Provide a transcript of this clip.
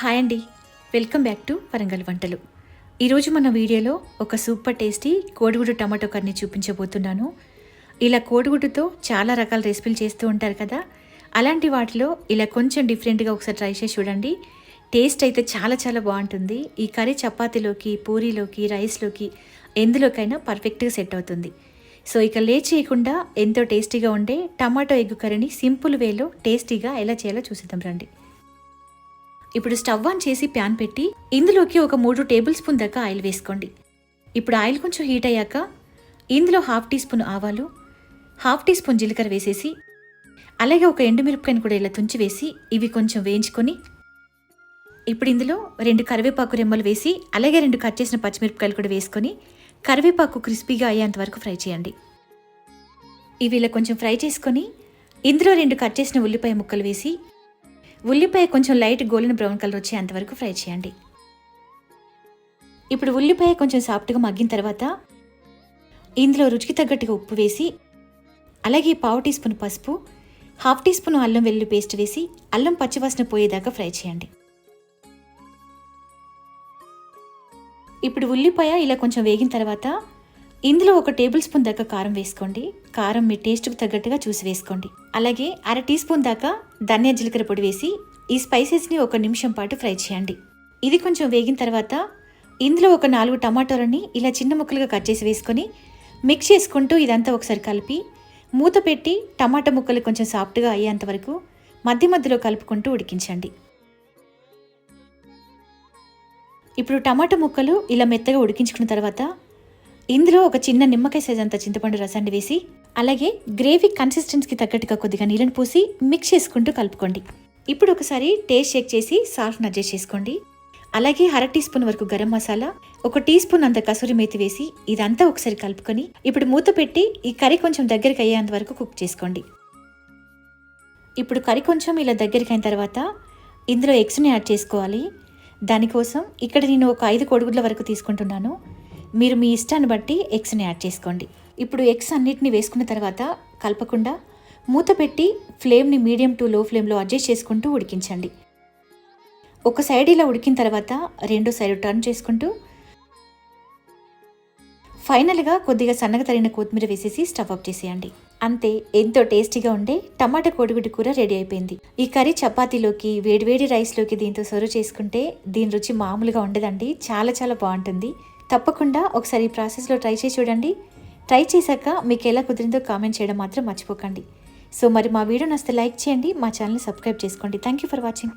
Hi అండి. Welcome back to Warangal వంటలు. ఈరోజు మన వీడియోలో ఒక సూపర్ టేస్టీ కోడిగుడ్డు టమాటో కర్రీ చూపించబోతున్నాను. ఇలా కోడిగుడ్డుతో చాలా రకాల రెసిపీలు చేస్తూ ఉంటారు కదా. అలాంటి వాటిలో ఇలా కొంచెం డిఫరెంట్గా ఒకసారి ట్రై చేసి చూడండి. టేస్ట్ అయితే చాలా చాలా బాగుంటుంది. ఈ కర్రీ చపాతీలోకి పూరీలోకి రైస్లోకి ఎందులోకైనా పర్ఫెక్ట్గా సెట్ అవుతుంది. సో ఇక లేట్ చేయకుండా ఎంతో టేస్టీగా ఉండే టమాటో ఎగ్ కర్రీని సింపుల్ వేలో టేస్టీగా ఎలా చేయాలో చూసిద్దాం రండి. ఇప్పుడు స్టవ్ ఆన్ చేసి ప్యాన్ పెట్టి ఇందులోకి ఒక మూడు టేబుల్ స్పూన్ దాకా ఆయిల్ వేసుకోండి. ఇప్పుడు ఆయిల్ కొంచెం హీట్ అయ్యాక ఇందులో హాఫ్ టీ స్పూన్ ఆవాలు హాఫ్ టీ స్పూన్ జీలకర్ర వేసేసి అలాగే ఒక ఎండుమిరపకాయని కూడా ఇలా తుంచి వేసి ఇవి కొంచెం వేయించుకొని ఇప్పుడు ఇందులో రెండు కరివేపాకు రెమ్మలు వేసి అలాగే రెండు కట్ చేసిన పచ్చిమిరపకాయలు కూడా వేసుకొని కరివేపాకు క్రిస్పీగా అయ్యేంత వరకు ఫ్రై చేయండి. ఇవి ఇలా కొంచెం ఫ్రై చేసుకొని ఇందులో రెండు కట్ చేసిన ఉల్లిపాయ ముక్కలు వేసి ఉల్లిపాయ కొంచెం లైట్ గోల్డెన్ బ్రౌన్ కలర్ వచ్చేంత వరకు ఫ్రై చేయండి. ఇప్పుడు ఉల్లిపాయ కొంచెం సాఫ్ట్గా మగ్గిన తర్వాత ఇందులో రుచికి తగ్గట్టుగా ఉప్పు వేసి అలాగే పావు టీ స్పూన్ పసుపు హాఫ్ టీ స్పూన్ అల్లం వెల్లుల్లి పేస్ట్ వేసి అల్లం పచ్చివాసన పోయేదాకా ఫ్రై చేయండి. ఇప్పుడు ఉల్లిపాయ ఇలా కొంచెం వేగిన తర్వాత ఇందులో ఒక టేబుల్ స్పూన్ దాకా కారం వేసుకోండి. కారం మీ టేస్ట్కి తగ్గట్టుగా చూసి వేసుకోండి. అలాగే అర టీ స్పూన్ దాకా ధనియా జీలకర్ర పొడి వేసి ఈ స్పైసెస్ని ఒక నిమిషం పాటు ఫ్రై చేయండి. ఇది కొంచెం వేగిన తర్వాత ఇందులో ఒక నాలుగు టమాటోలని ఇలా చిన్న ముక్కలుగా కట్ చేసి వేసుకొని మిక్స్ చేసుకుంటూ ఇదంతా ఒకసారి కలిపి మూత పెట్టి టమాటా ముక్కలు కొంచెం సాఫ్ట్గా అయ్యేంత వరకు మధ్య మధ్యలో కలుపుకుంటూ ఉడికించండి. ఇప్పుడు టమాటా ముక్కలు ఇలా మెత్తగా ఉడికించుకున్న తర్వాత ఇందులో ఒక చిన్న నిమ్మకాయ సైజ్ అంత చింతపండు రసాన్ని వేసి అలాగే గ్రేవీ కన్సిస్టెన్స్కి తగ్గట్టుగా కొద్దిగా నీళ్ళని పోసి మిక్స్ చేసుకుంటూ కలుపుకోండి. ఇప్పుడు ఒకసారి టేస్ట్ చెక్ చేసి సాల్ట్ని అడ్జస్ట్ చేసుకోండి. అలాగే అర టీ స్పూన్ వరకు గరం మసాలా ఒక టీ స్పూన్ అంత కసూరి మేతి వేసి ఇదంతా ఒకసారి కలుపుకొని ఇప్పుడు మూత పెట్టి ఈ కర్రీ కొంచెం దగ్గరికి అయ్యేంత వరకు కుక్ చేసుకోండి. ఇప్పుడు కర్రీ కొంచెం ఇలా దగ్గరికి అయిన తర్వాత ఇందులో ఎగ్స్ని యాడ్ చేసుకోవాలి. దానికోసం ఇక్కడ నేను ఒక ఐదు కోడిగుడ్ల వరకు తీసుకుంటున్నాను. మీరు మీ ఇష్టాన్ని బట్టి ఎగ్స్ని యాడ్ చేసుకోండి. ఇప్పుడు ఎగ్స్ అన్నిటిని వేసుకున్న తర్వాత కలపకుండా మూత పెట్టి ఫ్లేమ్ని మీడియం టు లో ఫ్లేమ్లో అడ్జస్ట్ చేసుకుంటూ ఉడికించండి. ఒక సైడ్ ఇలా ఉడికిన తర్వాత రెండో సైడ్ టర్న్ చేసుకుంటూ ఫైనల్గా కొద్దిగా సన్నగా తరిగిన కొత్తిమీర వేసేసి స్టవ్ ఆఫ్ చేసేయండి. అంతే ఎంతో టేస్టీగా ఉండే టమాటా కోడిగుడ్డు కూర రెడీ అయిపోయింది. ఈ కర్రీ చపాతీలోకి వేడివేడి రైస్లోకి దీంతో సర్వ్ చేసుకుంటే దీని రుచి మామూలుగా ఉండదండి చాలా చాలా బాగుంటుంది. తప్పకుండా ఒకసారి ఈ ప్రాసెస్లో ట్రై చేసి చూడండి. ట్రై చేశాక మీకు ఎలా కుదిరిందో కామెంట్ చేయడం మాత్రం మర్చిపోకండి. సో మరి మా వీడియో నస్తే లైక్ చేయండి మా ఛానల్ని సబ్స్క్రైబ్ చేసుకోండి. Thank you for watching.